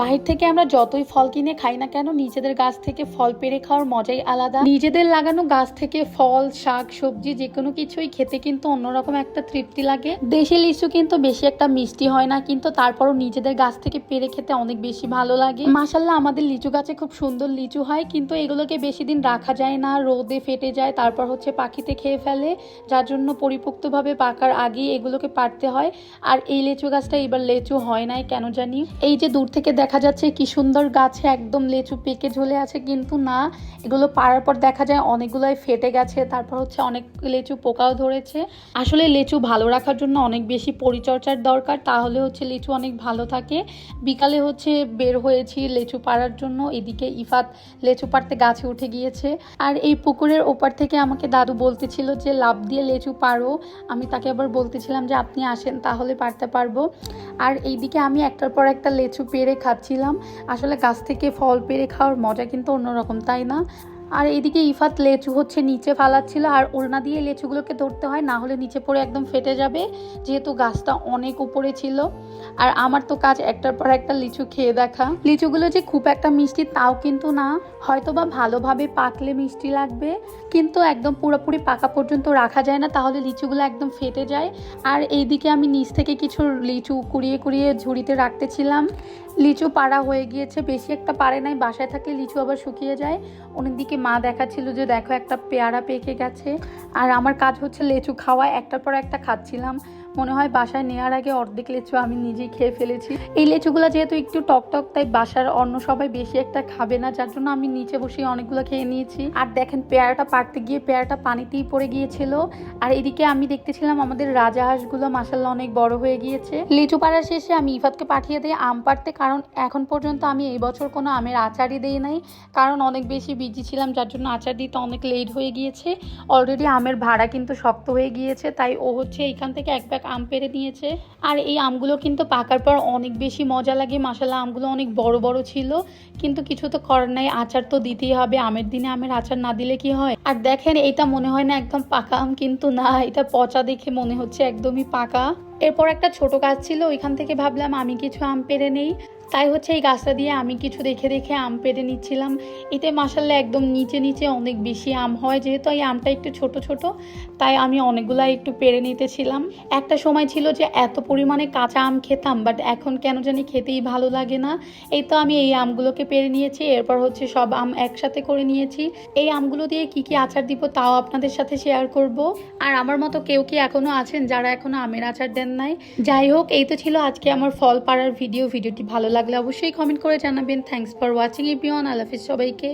বাহির থেকে আমরা যতই ফল কিনে খাই না কেন, নিজেদের গাছ থেকে ফল পেরে খাওয়ার মজাই আলাদা। নিজেদের লাগানো গাছ থেকে ফল, শাক, সবজি যে কোনো কিছুই খেতে কিন্তু অন্যরকম একটা তৃপ্তি লাগে। দেশি লিচু কিন্তু বেশি একটা মিষ্টি হয় না, কিন্তু তারপরও নিজেদের গাছ থেকে পেরে খেতে অনেক বেশি ভালো লাগে। মাসাল্লাহ আমাদের লিচু গাছে খুব সুন্দর লিচু হয়, কিন্তু এগুলোকে বেশি দিন রাখা যায় না, রোদে ফেটে যায়, তারপর হচ্ছে পাখিতে খেয়ে ফেলে, যার জন্য পরিপুক্তভাবে পাকার আগেই এগুলোকে পারতে হয়। আর এই লিচু গাছটা এবার লেচু হয় নাই, কেন জানি? এই যে দূর থেকে দেখা যাচ্ছে কি সুন্দর গাছে একদম লেচু পেকে ঝুলে আছে, কিন্তু না, এগুলো পাড়ার পর দেখা যায় অনেকগুলোই ফেটে গেছে, তারপর হচ্ছে অনেক লেচু পোকাও ধরেছে। আসলে লেচু ভালো রাখার জন্য অনেক বেশি পরিচর্যার দরকার, তাহলে হচ্ছে লিচু অনেক ভালো থাকে। বিকালে হচ্ছে বের হয়েছি লেচু পাড়ার জন্য, এদিকে ইফাত লেচু পাড়তে গাছে উঠে গিয়েছে। আর এই পুকুরের ওপার থেকে আমাকে দাদু বলতেছিল যে লাভ দিয়ে লেচু পারো আমি তাকে আবার বলতেছিলাম যে, আপনি আসেন, তাহলে পারতে পারব। আর এইদিকে আমি একটার পর একটা লেচু পেরে খাচ্ছিলাম আসলে গাছ থেকে ফল পেরে খাওয়ার মজা কিন্তু অন্যরকম তাই না? আর এইদিকে ইফাত লেচু হচ্ছে নিচে ফালাচ্ছিল, আর ওলনা দিয়ে লেচুগুলোকে ধরতে হয়, না হলে নিচে পড়ে একদম ফেটে যাবে, যেহেতু গাছটা অনেক উপরে ছিল। আর আমার তো কাজ একটার পর একটা লিচু খেয়ে দেখা। লিচুগুলো যে খুব একটা মিষ্টি তাও কিন্তু না হয়তো বা ভালোভাবে পাকলে মিষ্টি লাগবে, কিন্তু একদম পুরোপুরি পাকা পর্যন্ত রাখা যায় না, তাহলে লিচুগুলো একদম ফেটে যায়। আর এইদিকে আমি নিচ থেকে কিছু লিচু কুড়িয়ে কুড়িয়ে ঝুড়িতে রাখতেছিলাম। লিচু পাড়া হয়ে গিয়েছে, বেশি একটা পারে নাই, বাসায় থাকলে লিচু আবার শুকিয়ে যায়। অন্যদিকে মা দেখাচ্ছিল যে দেখো একটা পেয়ারা পেকে গেছে। আর আমার কাজ হচ্ছে লেচু খাওয়া, একটার পর একটা খাচ্ছিলাম। মনে হয় বাসায় নেওয়ার আগে অর্ধেক লেচু আমি নিজেই খেয়ে ফেলেছি। এই লেচুগুলো যেহেতু একটু টক টক, তাই বাসার অন্য সবাই বেশি একটা খাবে না, যার জন্য আমি নিচে বসে অনেকগুলো খেয়ে নিয়েছি। আর দেখেন, পেয়ারাটা পাড়তে গিয়ে পেয়ারাটা পানিতেই পড়ে গিয়েছিল। আর এদিকে আমি দেখতেছিলাম আমাদের রাজাহাঁসগুলো মাসাল্লাহ অনেক বড় হয়ে গিয়েছে। লিচু পাড়ার শেষে আমি ইফাতকে পাঠিয়ে দিই আম পাড়তে, কারণ এখন পর্যন্ত আমি এই বছর কোনো আমের আচারই দিই নাই। কারণ অনেক বেশি বিজি ছিলাম, যার জন্য আচার দিতে অনেক লেট হয়ে গিয়েছে। অলরেডি আমের ভাড়া কিন্তু শক্ত হয়ে গিয়েছে, তাই ও হচ্ছে এইখান থেকে এক ব্যাগ আম পেরে নিয়েছে আর এই আমগুলো কিন্তু পাকার পর অনেক বেশি মজা লাগে। মাসালা আমগুলো অনেক বড় বড় ছিল। কিন্তু কিছু তো করার নাই, আচার তো দিতেই হবে। আমের দিনে আমের আচার না দিলে কি হয়? আর দেখেন এটা মনে হয় না একদম পাকা আম, কিন্তু না, এটা পচা দেখে মনে হচ্ছে একদমই পাকা। এরপর একটা ছোট গাছ ছিল, ওইখান থেকে ভাবলাম আমি কিছু আম পেরে নেই। তাই হচ্ছে এই গাছটা দিয়ে আমি কিছু দেখে দেখে আম পেরে নিচ্ছিলাম। এতে মাসাল্লাহ একদম নিচে নিচে অনেক বেশি আম হয়, যেহেতু এই আমটা একটু ছোট ছোট, তাই আমি অনেকগুলা একটু পেরে নিতেছিলাম। একটা সময় ছিল যে এত পরিমাণে কাঁচা আম খেতাম বাট এখন কেন জানি খেতেই ভালো লাগে না। এই তো আমি এই আমগুলোকে পেরে নিয়েছি, এরপর হচ্ছে সব আম একসাথে করে নিয়েছি। এই আমগুলো দিয়ে কি কি আচার দিব তাও আপনাদের সাথে শেয়ার করব। আর আমার মতো কেউ কি এখনও আছেন যারা এখনও আমের আচার দেন নাই? যাই হোক, এই তো ছিল আজকে আমার ফল পাড়ার ভিডিও ভিডিওটি ভালো লাগলে অবশ্যই কমেন্ট করে জানাবেন। থ্যাংকস ফর ওয়াচিং ইভিয়ন আল্লাহ সবাইকে।